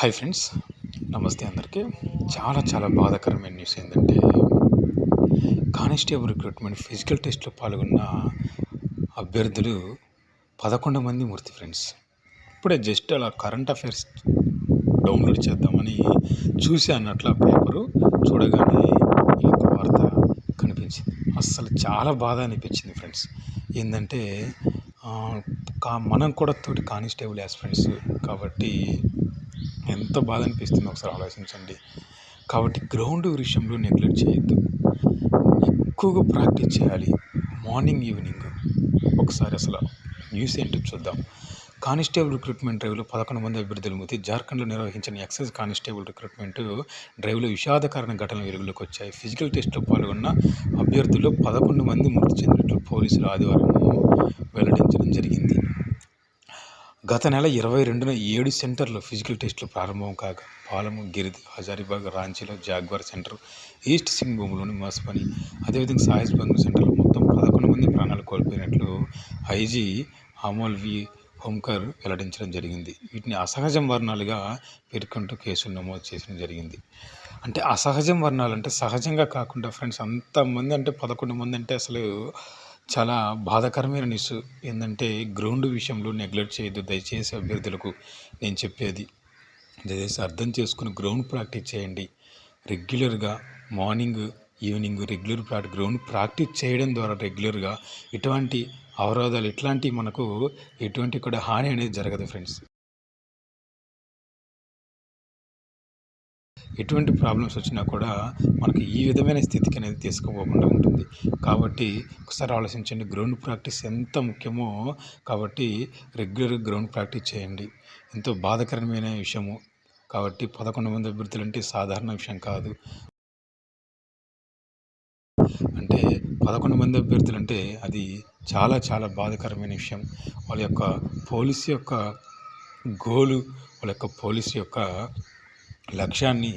Hi friends నమస్తే అందరికీ. చాలా చాలా బాధాకరమైన న్యూస్ ఏంటంటే కానిస్టేబుల్ రిక్రూట్మెంట్ ఫిజికల్ టెస్ట్లో పాల్గొన్న అభ్యర్థులు పదకొండు మంది మృతి ఫ్రెండ్స్. ఇప్పుడే జస్ట్ అలా కరెంట్ అఫైర్స్ డౌన్లోడ్ చేద్దామని చూసి అన్నట్లు ఆ పేపరు చూడగానే ఈ యొక్క వార్త కనిపించింది. అస్సలు చాలా బాధ అనిపించింది ఫ్రెండ్స్. ఏంటంటే కా మనం కూడా తోటి కానిస్టేబుల్ యాస్ ఫ్రెండ్స్ కాబట్టి ఎంత బాధ అనిపిస్తుందో ఒకసారి ఆలోచించండి. కాబట్టి గ్రౌండ్ విషయంలో నెగ్లెక్ట్ చేయొద్దు. ఎక్కువగా ప్రాక్టీస్ చేయాలి. Morning evening. ఒకసారి అసలు న్యూస్ ఏంటో చూద్దాం. కానిస్టేబుల్ రిక్రూట్మెంట్ డ్రైవ్లో పదకొండు మంది అభ్యర్థులు మూతి. జార్ఖండ్లో నిర్వహించిన ఎక్సైజ్ కానిస్టేబుల్ రిక్రూట్మెంట్ డ్రైవ్లో విషాదకరణ ఘటనలు వెలుగులోకి వచ్చాయి. ఫిజికల్ టెస్ట్లో పాల్గొన్న అభ్యర్థుల్లో పదకొండు మంది మృతి చెందినట్లు పోలీసులు ఆదివారం వెల్లడించడం జరిగింది. గత నెల ఇరవై రెండున ఏడు సెంటర్లు ఫిజికల్ టెస్టులు ప్రారంభం కాగా పాలము గిరిది హజారీబాగ్ రాంచీలో జాగ్వార్ సెంటర్ ఈస్ట్ సింగ్ భూములోని మస్పని అదేవిధంగా సాయిస్ బంధు సెంటర్లో మొత్తం పదకొండు మంది ప్రాణాలు కోల్పోయినట్లు ఐజీ అమోల్ వి హోంకర్ వెల్లడించడం జరిగింది. వీటిని అసహజం వర్ణాలుగా పేర్కొంటూ కేసులు నమోదు చేయడం జరిగింది. అంటే అసహజం వర్ణాలు అంటే సహజంగా కాకుండా ఫ్రెండ్స్ అంతమంది అంటే పదకొండు మంది అంటే అసలు చాలా బాధాకరమైన న్యూస్ ఏంటంటే గ్రౌండ్ విషయంలో నెగ్లెక్ట్ చేయొద్దు. దయచేసి అభ్యర్థులకు నేను చెప్పేది. దయచేసి అర్థం చేసుకుని గ్రౌండ్ ప్రాక్టీస్ చేయండి. రెగ్యులర్గా morning evening regular practice ground practice చేయడం ద్వారా రెగ్యులర్గా ఇటువంటి అవరోధాలు ఇట్లాంటి మనకు ఎటువంటి కూడా హాని అనేది జరగదు ఫ్రెండ్స్ ఎటువంటి ప్రాబ్లమ్స్ వచ్చినా కూడా మనకి ఈ విధమైన స్థితికి అనేది తీసుకుపోకుండా ఉంటుంది. కాబట్టి ఒకసారి ఆలోచించండి గ్రౌండ్ ప్రాక్టీస్ ఎంత ముఖ్యమో కాబట్టి రెగ్యులర్గా గ్రౌండ్ ప్రాక్టీస్ చేయండి. ఎంతో బాధాకరమైన విషయము. కాబట్టి పదకొండు మంది అభ్యర్థులు అంటే సాధారణ విషయం కాదు. అంటే పదకొండు మంది అభ్యర్థులు అంటే అది చాలా చాలా బాధాకరమైన విషయం. వాళ్ళ యొక్క పోలీస్ యొక్క గోలు వాళ్ళ యొక్క పోలీస్ యొక్క లక్ష్యాన్ని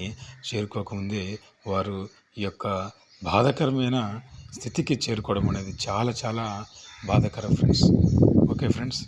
చేరుకోకముందే వారు ఈ యొక్క బాధాకరమైన స్థితికి చేరుకోవడం అనేది చాలా చాలా బాధాకరం ఫ్రెండ్స్ ఓకే ఫ్రెండ్స్